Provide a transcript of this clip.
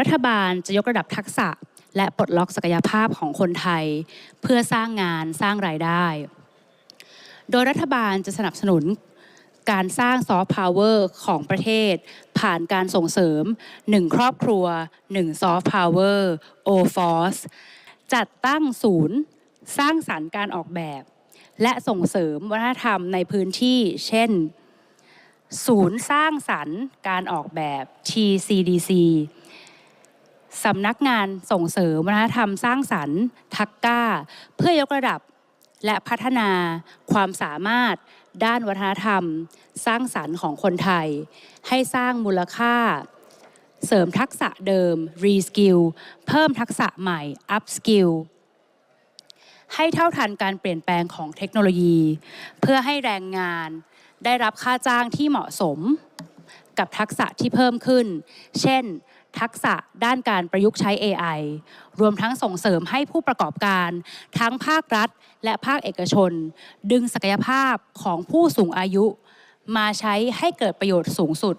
รัฐบาลจะยกระดับทักษะ และปลดล็อกศักยภาพของคนไทย เพื่อสร้างงานสร้างรายได้ โดยรัฐบาลจะสนับสนุนการสร้างซอฟต์พาวเวอร์ของประเทศ ผ่านการส่งเสริม 1 ครอบครัว1ซอฟต์พาวเวอร์ o f o r c e จัดตั้งศูนย์ สร้างสรรค์การออกแบบ และส่งเสริมวัฒนธรรมในพื้นที่ เช่น ศูนย์สร้างสรรค์การออกแบบ TCDC สำนักงานส่งเสริมวัฒนธรรมสร้างสรรค์ ทักก้า เพื่อยกระดับและพัฒนาความสามารถด้านวัฒนธรรม สร้างสรรค์ของคนไทย ให้สร้างมูลค่า เสริมทักษะเดิม reskill เพิ่มทักษะใหม่ upskill ให้เท่าทันการเปลี่ยนแปลงของเทคโนโลยี เพื่อให้แรงงานได้รับค่าจ้างที่เหมาะสม กับทักษะที่เพิ่มขึ้น เช่น ทักษะด้านการประยุกต์ใช้ AI รวมทั้งส่งเสริมให้ผู้ประกอบการ ทั้งภาครัฐ และภาคเอกชน ดึงศักยภาพของผู้สูงอายุ มาใช้ให้เกิดประโยชน์สูงสุด